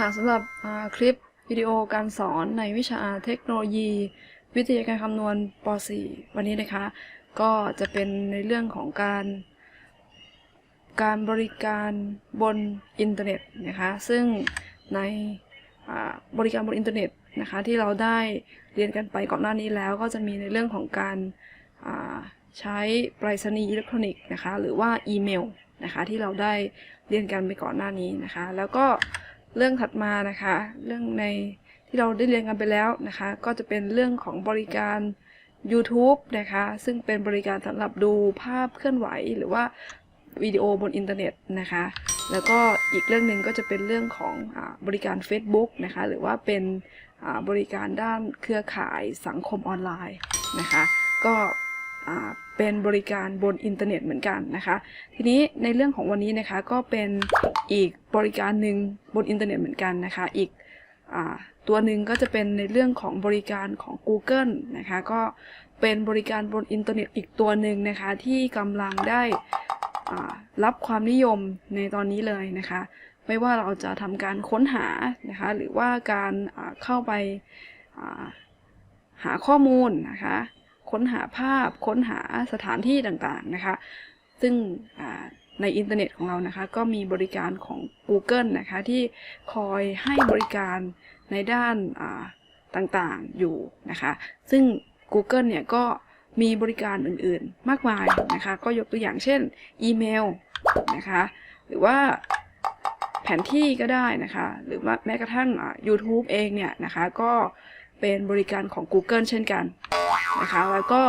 ค่ะสำหรับคลิปวิดีโอการสอนในวิชาเทคโนโลยี วิทยาการคำนวณป .4 วันนี้นะคะ ก็จะเป็นในเรื่องของการ การบริการบนอินเทอร์เน็ตนะคะ ซึ่งในบริการบนอินเทอร์เน็ตนะคะที่เราได้เรียนกันไปก่อนหน้านี้แล้ว ก็จะมีในเรื่องของการใช้ไปรษณีย์อิเล็กทรอนิกส์นะคะหรือว่าอีเมลนะคะที่เราได้เรียนกันไปก่อนหน้านี้นะคะ แล้วก็ เรื่องถัดมานะคะ เรื่องในที่เราได้เรียนกันไปแล้วนะคะ ก็จะเป็นเรื่องของบริการ YouTube นะคะ ซึ่งเป็นบริการสำหรับดูภาพเคลื่อนไหวหรือว่าวิดีโอบนอินเทอร์เน็ตนะคะ แล้วก็อีกเรื่องหนึ่งก็จะเป็นเรื่องของอบริการ Facebook นะคะ หรือว่าเป็นบริการด้านเครือข่ายสังคมออนไลน์นะคะ ก็ เป็นบริการบนอินเทอร์เน็ตเหมือนกันนะคะ ทีนี้ในเรื่องของวันนี้นะคะก็เป็นอีกบริการหนึ่งบนอินเทอร์เน็ตเหมือนกันนะคะ อีกอตัวหนึ่งก็จะเป็นในเรื่องของบริการของ Google นะคะ ก็เป็นบริการบนอินเทอร์เน็ตอีกตัวหนึ่งนะคะ ที่กำลังได้รับความนิยมในตอนนี้เลยนะคะ ไม่ว่าเราจะทำการค้นหานะคะ หรือว่าการเข้าไปหาข้อมูลนะคะ ค้นหาภาพ ค้นหาสถานที่ต่างๆนะคะ ซึ่งในอินเทอร์เน็ตของเรานะคะ ก็มีบริการของ Google นะคะ ที่คอยให้บริการในด้านต่างๆอยู่นะคะ ซึ่ง Google เนี่ยก็มีบริการอื่นๆ มากมายนะคะ ก็ยกตัวอย่างเช่น อีเมลนะคะ หรือว่าแผนที่ก็ได้นะคะ หรือว่าแม้กระทั่ง YouTube เองเนี่ยนะคะ ก็ เป็นบริการของ Google เช่นกันนะคะแล้วก็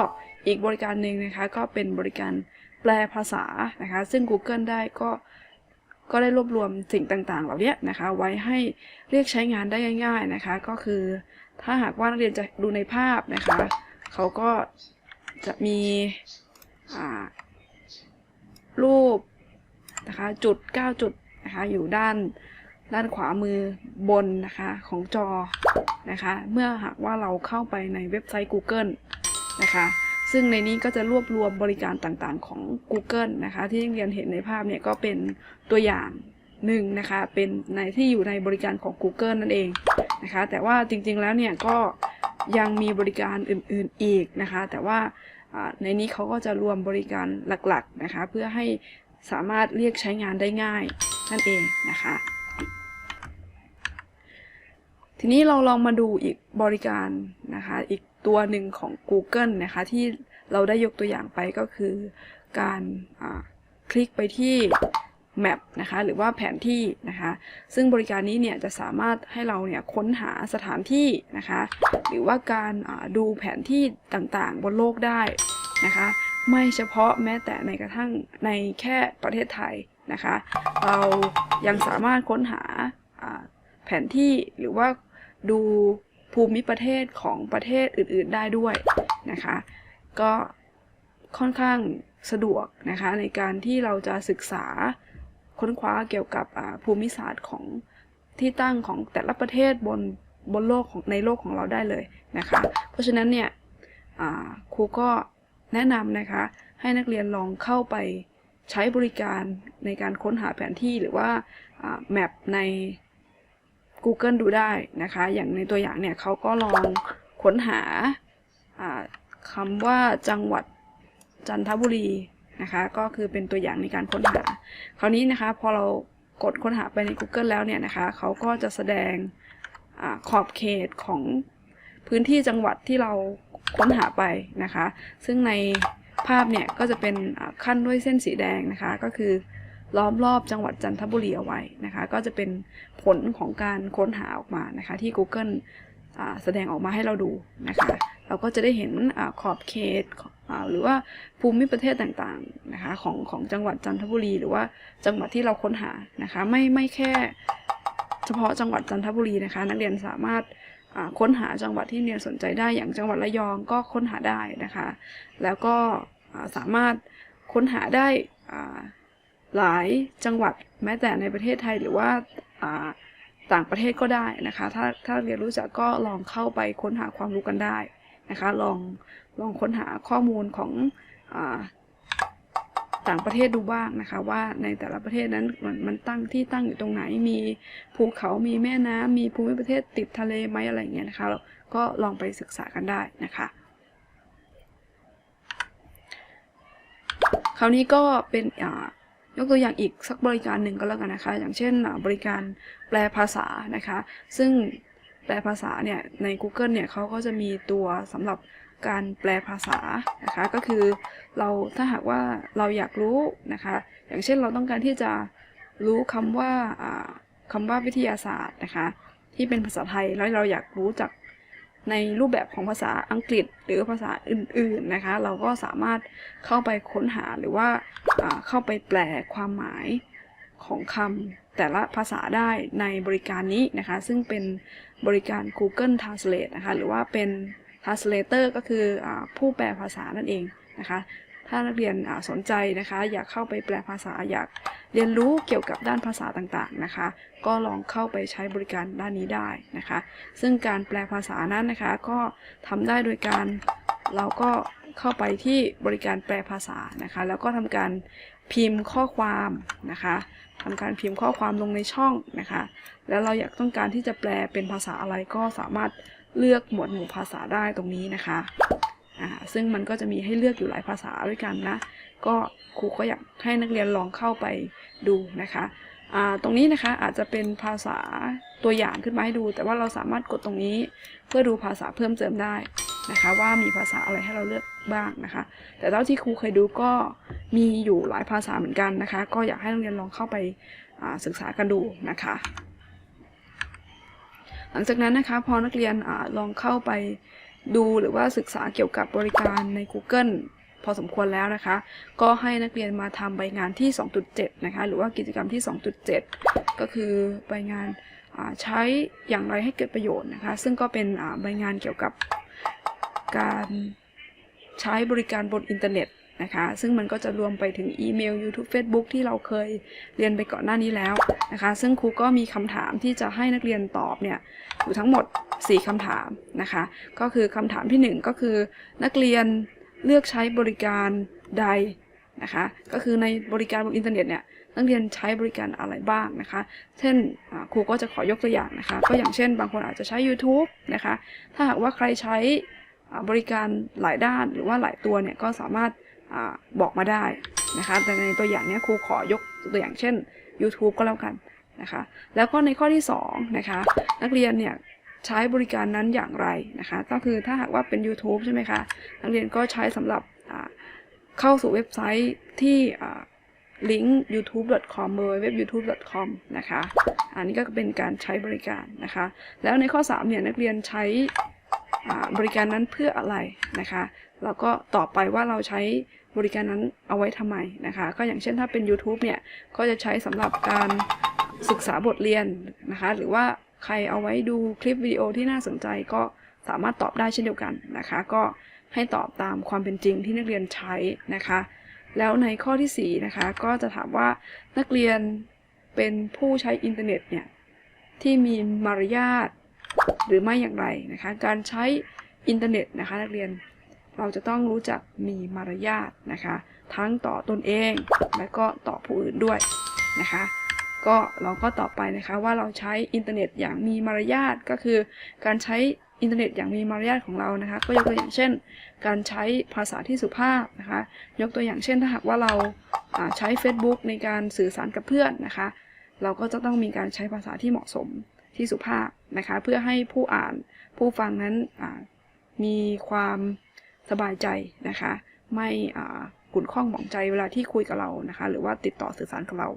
อีกบริการหนึ่งนะคะก็เป็นบริการแปลภาษานะคะซึ่ง Google ได้ก็ก็ได้รวบรวมสิ่งต่างๆ เหล่านี้นะคะไว้ให้เรียกใช้งานได้ง่าย ๆนะคะ ก็คือถ้าหากว่านักเรียนจะดูในภาพนะคะเขาก็จะมีรูปนะคะจุด 9 จุดนะคะอยู่ด้าน ด้านขวามือบนนะคะของจอนะคะ เมื่อหากว่าเราเข้าไปในเว็บไซต์ Google นะคะ ซึ่งในนี้ก็จะรวบรวมบริการต่างๆของ Google นะคะ ที่เรียนเห็นในภาพเนี่ยก็เป็นตัวอย่างหนึ่งนะคะ เป็นในที่อยู่ในบริการของ Google นั่นเองนะคะ แต่ว่าจริงๆแล้วเนี่ยก็ยังมีบริการอื่นๆอีกนะคะ แต่ว่าในนี้เขาก็จะรวมบริการหลักๆนะคะ เพื่อให้สามารถเรียกใช้งานได้ง่ายนั่นเองนะคะ ทีนี้เราลองมาดูอีกบริการนะคะ อีกตัวหนึ่งของ Google นะคะ ที่เราได้ยกตัวอย่างไปก็คือการคลิกไปที่ Map นะคะ หรือว่าแผนที่นะคะ ซึ่งบริการนี้เนี่ยจะสามารถให้เราเนี่ยค้นหาสถานที่นะคะ หรือว่าการดูแผนที่ต่างๆ บนโลกได้นะคะ ไม่เฉพาะแม้แต่ในกระทั่งในแค่ประเทศไทยนะคะ เรายังสามารถค้นหาแผนที่หรือว่า ดูภูมิประเทศของประเทศอื่นๆได้ด้วยนะคะ ก็ค่อนข้างสะดวกนะคะในการที่เราจะศึกษาค้นคว้าเกี่ยวกับภูมิศาสตร์ของที่ตั้งของแต่ละประเทศบนบนโลกของในโลกของเราได้เลยนะคะ เพราะฉะนั้นเนี่ยครูก็แนะนำนะคะให้นักเรียนลองเข้าไปใช้บริการในการค้นหาแผนที่หรือว่าแมปใน Google ดูได้นะคะ อย่างในตัวอย่างเนี่ยเขาก็ลองค้นหาคำว่าจังหวัดจันทบุรีนะคะ ก็คือเป็นตัวอย่างในการค้นหา คราวนี้นะคะพอเรากดค้นหาไปใน Google แล้วเนี่ยนะคะเขาก็จะแสดงอขอบเขตของพื้นที่จังหวัดที่เราค้นหาไปนะคะ ซึ่งในภาพเนี่ยก็จะเป็นขั้นด้วยเส้นสีแดงนะคะ ก็คือ ล้อมรอบจังหวัดจันทบุรีเอาไว้นะคะ ก็จะเป็นผลของการค้นหาออกมานะคะที่ Google แสดงออกมาให้เราดูนะคะ เราก็จะได้เห็นอขอบเขตหรือว่าภูมิประเทศต่างๆนะคะของของจังหวัดจันทบุรีหรือว่าจังหวัดที่เราค้นหานะคะไม่ไม่แค่เฉพาะจังหวัดจันทบุรีนะคะ นักเรียนสามารถค้นหาจังหวัดที่เรียนสนใจได้อย่างจังหวัดระยองก็ค้นหาได้นะคะ แล้วก็สามารถค้นหาได้ หลายจังหวัดแม้แต่ในประเทศไทยหรือว่าต่างประเทศก็ได้นะคะ ถ้าถ้าเรียนรู้จักก็ลองเข้าไปค้นหาความรู้กันได้นะคะ ลองลองค้นหาข้อมูลของอต่างประเทศดูบ้างนะคะ ว่าในแต่ละประเทศนั้นมันมันตั้งที่ตั้งอยู่ตรงไหน มีภูเขามีแม่น้ำมีภูมิประเทศติดทะเลไหมอะไรเงี้ยนะคะเราก็ลองไปศึกษากันได้นะคะ คราวนี้ก็เป็นอ่า ยกตัวอย่างอีกสักบริการหนึ่งก็แล้วกันนะคะ อย่างเช่นบริการแปลภาษานะคะ ซึ่งแปลภาษาเนี่ยใน Google เนี่ยเขาก็จะมีตัวสำหรับการแปลภาษานะคะก็คือเราถ้าหากว่าเราอยากรู้นะคะอย่างเช่นเราต้องการที่จะรู้คำว่าคำว่าวิทยาศาสตร์นะคะที่เป็นภาษาไทยแล้วเราอยากรู้จาก ในรูปแบบของภาษาอังกฤษหรือภาษาอื่นๆนะคะ เราก็สามารถเข้าไปค้นหาหรือว่าเข้าไปแปลความหมายของคำแต่ละภาษาได้ในบริการนี้นะคะ ซึ่งเป็นบริการ Google Translate นะคะ หรือว่าเป็น translator ก็คืออผู้แปลภาษานั่นเองนะคะ ถ้านักเรียนสนใจนะคะ อยากเข้าไปแปลภาษาอยาก เรียนรู้เกี่ยวกับด้านภาษาต่างๆนะคะ ก็ลองเข้าไปใช้บริการด้านนี้ได้นะคะ ซึ่งการแปลภาษานั้นนะคะก็ทำได้โดยการเราก็เข้าไปที่บริการแปลภาษานะคะ แล้วก็ทำการพิมพ์ข้อความนะคะทำการพิมพ์ข้อความลงในช่องนะคะ แล้วเราอยากต้องการที่จะแปลเป็นภาษาอะไรก็สามารถเลือกหมวดหมู่ภาษาได้ตรงนี้นะคะ อ่าซึ่งมันก็จะมีให้เลือกอยู่หลายภาษาด้วยกันนะ ก็ครูก็อยากให้นักเรียนลองเข้าไปดูนะคะอ่าตรงนี้นะคะอาจจะเป็นภาษาตัวอย่างขึ้นมาให้ดู แต่ว่าเราสามารถกดตรงนี้ เพื่อดูภาษาเพิ่มเติมได้นะคะ ว่ามีภาษาอะไรให้เราเลือกบ้างนะคะ แต่เท่าที่ครูเคยดูก็มีอยู่หลายภาษาเหมือนกันนะคะ ก็อยากให้นักเรียนลองเข้าไปาศึกษากันดูนะคะ หลังจากนั้นนะคะพอนักเรียนอลองเข้าไป ดูหรือว่าศึกษาเกี่ยวกับบริการใน Google พอสมควรแล้วนะคะ ก็ให้นักเรียนมาทำใบงานที่ 2.7 นะคะ หรือว่ากิจกรรมที่ 2.7 ก็คือใบงานใช้อย่างไรให้เกิดประโยชน์นะคะ ซึ่งก็เป็นใบงานเกี่ยวกับการใช้บริการบนอินเทอร์เน็ต นะคะ ซึ่งมันก็จะรวมไปถึงอีเมล YouTube Facebook ที่เราเคยเรียนไปก่อนหน้านี้แล้วนะคะ ซึ่งครูก็มีคำถามที่จะให้นักเรียนตอบเนี่ยอยู่ทั้งหมด 4คำถามนะคะ ก็คือคำถามที่ 1 ก็คือนักเรียนเลือกใช้บริการใดนะคะ ก็คือในบริการบนอินเทอร์เน็ตเนี่ยนักเรียนใช้บริการอะไรบ้างนะคะ เช่นครูก็จะขอยกตัวอย่างนะคะ ก็อย่างเช่น บางคนอาจจะใช้ YouTube นะคะ ถ้าหากว่าใครใช้บริการหลายด้านหรือว่าหลายตัวเนี่ยก็สามารถ บอกมาได้นะคะแต่ในตัวอย่างนี้ครูขอยกตัวอย่างเช่น YouTube ก็แล้วกันนะคะแล้วก็ในข้อที่2นะคะนักเรียนเนี่ยใช้บริการนั้นอย่างไรนะคะก็คือถ้าหากว่าเป็น YouTube ใช่ไหมคะนักเรียนก็ใช้สำหรับเข้าสู่เว็บไซต์ที่ลิงก์ youtube.com เบอร์เว็บ youtube.com นะคะ อันนี้ก็เป็นการใช้บริการนะคะ แล้วในข้อ 3 เนี่ยนักเรียนใช้บริการนั้นเพื่ออะไรนะคะ แล้วก็ตอบไปว่าเราใช้บริการนั้นเอาไว้ทำไมนะคะ ก็อย่างเช่นถ้าเป็น YouTube เนี่ย ก็จะใช้สำหรับการศึกษาบทเรียนนะคะ หรือว่าใครเอาไว้ดูคลิปวิดีโอที่น่าสนใจก็สามารถตอบได้เช่นเดียวกันนะคะ ก็ให้ตอบตามความเป็นจริงที่นักเรียนใช้นะคะ แล้วในข้อที่4นะคะก็จะถามว่านักเรียนเป็นผู้ใช้อินเทอร์เน็ตเนี่ยที่มีมารยาทหรือไม่อย่างไรนะคะ การใช้อินเทอร์เน็ตนะคะ นักเรียน เราจะต้องรู้จักมีมารยาทนะคะ ทั้งต่อตนเองและก็ต่อผู้อื่นด้วยนะคะ ก็เราก็ต่อไปนะคะว่าเราใช้อินเทอร์เน็ตอย่างมีมารยาทก็คือ การใช้อินเทอร์เน็ตอย่างมีมารยาทของเรานะคะ ก็ยกตัวอย่างเช่น การใช้ภาษาที่สุภาพนะคะ ยกตัวอย่างเช่นถ้าหากว่าเราใช้ Facebook ในการสื่อสารกับเพื่อนนะคะ เราก็จะต้องมีการใช้ภาษาที่เหมาะสมที่สุภาพนะคะ เพื่อให้ผู้อ่านผู้ฟังนั้นมีความ สบายใจนะคะ ไม่ขุ่นข้องหมองใจเวลาที่คุยกับเรานะคะ หรือว่าติดต่อสื่อสารกับเรา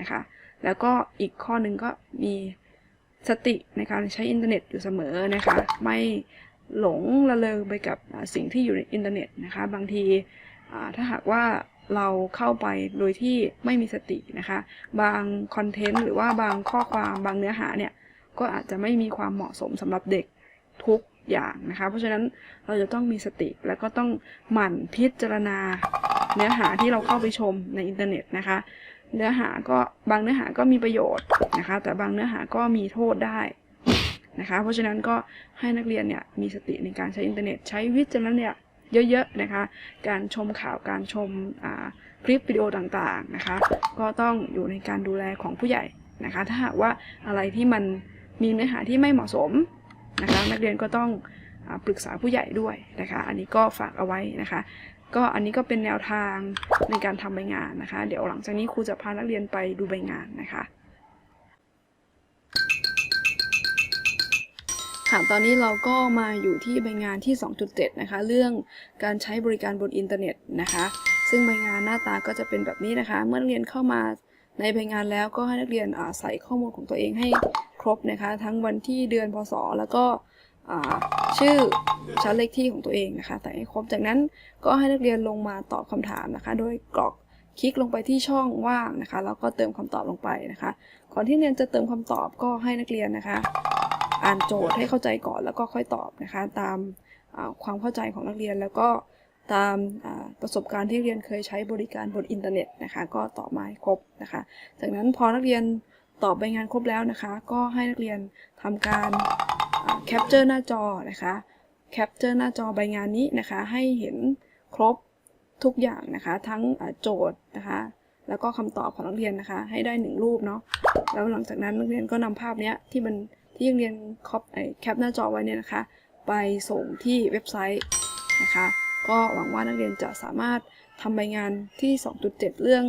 นะคะ แล้วก็อีกข้อหนึ่งก็มีสติในการใช้อินเทอร์เน็ตอยู่เสมอนะคะ ไม่หลงละเลงไปกับสิ่งที่อยู่ในอินเทอร์เน็ตนะคะ บางทีถ้าหากว่าเราเข้าไปโดยที่ไม่มีสตินะคะ บางคอนเทนต์หรือว่าบางข้อความบางเนื้อหาเนี่ย ก็อาจจะไม่มีความเหมาะสมสำหรับเด็ก ทุกอย่างนะคะ เพราะฉะนั้นเราจะต้องมีสติแล้วก็ต้องหมั่นพิจารณา เนื้อหาที่เราเข้าไปชมในอินเทอร์เน็ตนะคะ เนื้อหาก็บางเนื้อหาก็มีประโยชน์นะคะ แต่บางเนื้อหาก็มีโทษได้นะคะ เพราะฉะนั้นก็ให้นักเรียนเนี่ยมีสติในการใช้อินเทอร์เน็ตใช้วิจารณญาณเยอะๆนะคะ การชมข่าวการชมคลิปวิดีโอต่างๆนะคะ ก็ต้องอยู่ในการดูแลของผู้ใหญ่นะคะ ถ้าหากว่าอะไรที่มันมีเนื้อหาที่ไม่เหมาะสม นะคะ นักเรียนก็ต้องอปรึกษาผู้ใหญ่ด้วยนะคะ อันนี้ก็ฝากเอาไว้นะคะ ก็อันนี้ก็เป็นแนวทางในการทำใบงานนะคะ เดี๋ยวหลังจากนี้ครูจะพานักเรียนไปดูใบงานนะคะค่ะตอนนี้เราก็มาอยู่ที่ใบงานที่ 2.7 นะคะ เรื่องการใช้บริการบนอินเทอร์เน็ตนะคะ ซึ่งใบงานหน้าตาก็จะเป็นแบบนี้นะคะ เมื่อนักเรียนเข้ามา ในใบงานแล้วก็ให้นักเรียนใส่ข้อมูลของตัวเองให้ครบนะคะ ทั้งวันที่เดือนพศ แล้วก็ชื่อชั้นเลขที่ของตัวเองนะคะใส่ให้ครบจากนั้นก็ให้นักเรียนลงมาตอบคำถามนะคะ โดยกรอกคลิกลงไปที่ช่องว่างนะคะ แล้วก็เติมคำตอบลงไปนะคะ ก่อนที่นักเรียนจะเติมคำตอบก็ให้นักเรียนนะคะ อ่านโจทย์ให้เข้าใจก่อนแล้วก็ค่อยตอบนะคะ ตามความเข้าใจของนักเรียนแล้วก็ ตามประสบการณ์ที่เรียนเคยใช้บริการบนอินเทอร์เน็ตนะคะก็ตอบมาให้ครบนะคะ จากนั้นพอนักเรียนตอบใบงานครบแล้วนะคะ ก็ให้นักเรียนทำการแคปเจอร์หน้าจอนะคะแคปเจอร์หน้าจอใบงานนี้นะคะ ให้เห็นครบทุกอย่างนะคะ ทั้งโจทย์นะคะ แล้วก็คำตอบของนักเรียนนะคะ ให้ได้หนึ่งรูปเนาะแล้วหลังจากนั้นนักเรียนก็นำภาพเนี้ยที่มันที่นักเรียนคอปแคปหน้าจอไว้เนี่ยนะคะ ไปส่งที่เว็บไซต์นะคะ ก็หวังว่านักเรียนจะสามารถทำใบงานที่ 2.7 เรื่อง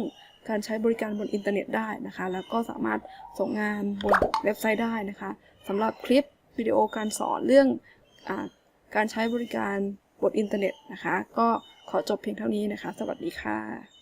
การใช้บริการบนอินเทอร์เน็ตได้นะคะ แล้วก็สามารถส่งงานบนเว็บไซต์ได้นะคะสำหรับคลิปวิดีโอการสอนเรื่องอการใช้บริการบนอินเทอร์เน็ตนะคะ ก็ขอจบเพียงเท่านี้นะคะ สวัสดีค่ะ